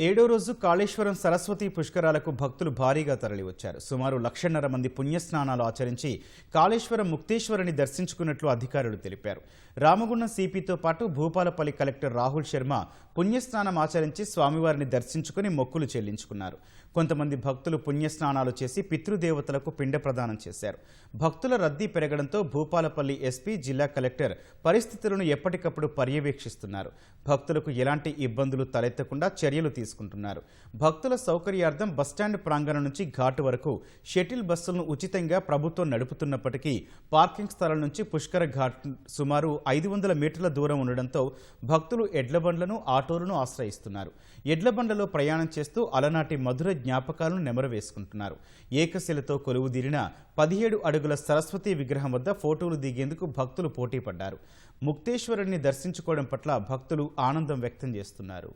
ఏడో రోజు కాళేశ్వరం సరస్వతి పుష్కరాలకు భక్తులు భారీగా తరలివచ్చారు. సుమారు లక్షన్నర మంది పుణ్యస్నానాలు ఆచరించి కాళేశ్వరం ముక్తేశ్వరుని దర్శించుకున్నట్లు అధికారులు తెలిపారు. రామగుండం సిపితో పాటు భూపాలపల్లి కలెక్టర్ రాహుల్ శర్మ పుణ్యస్నానం ఆచరించి స్వామివారిని దర్శించుకుని మొక్కులు చెల్లించుకున్నారు. కొంతమంది భక్తులు పుణ్యస్నానాలు చేసి పితృదేవతలకు పిండ ప్రదానం చేశారు. భక్తుల రద్దీ పెరగడంతో భూపాలపల్లి ఎస్పీ జిల్లా కలెక్టర్ పరిస్థితులను ఎప్పటికప్పుడు పర్యవేక్షిస్తున్నారు. భక్తులకు ఎలాంటి ఇబ్బందులు తలెత్తకుండా చర్యలు తీసుకుంటున్నారు. భక్తుల సౌకర్యార్థం బస్టాండ్ ప్రాంగణం నుంచి ఘాటు వరకు షటిల్ బస్సులను ఉచితంగా ప్రభుత్వం నడుపుతున్నప్పటికీ పార్కింగ్ స్థలం నుంచి పుష్కర ఘాట్ సుమారు ఐదు వందల మీటర్ల దూరం ఉండడంతో భక్తులు ఎడ్లబండ్లను ఆటోలను ఆశ్రయిస్తున్నారు. ఎడ్లబండ్లలో ప్రయాణం చేస్తూ అలనాటి మధుర జ్ఞాపకాలను నెమరవేసుకుంటున్నారు. ఏకశిలతో కొలువుదీరిన పదిహేడు అడుగుల సరస్వతి విగ్రహం వద్ద ఫోటోలు దిగేందుకు భక్తులు పోటీ పడ్డారు ముక్తేశ్వరుణ్ణి దర్శించుకోవడం పట్ల భక్తులు ఆనందం వ్యక్తం చేస్తున్నారు.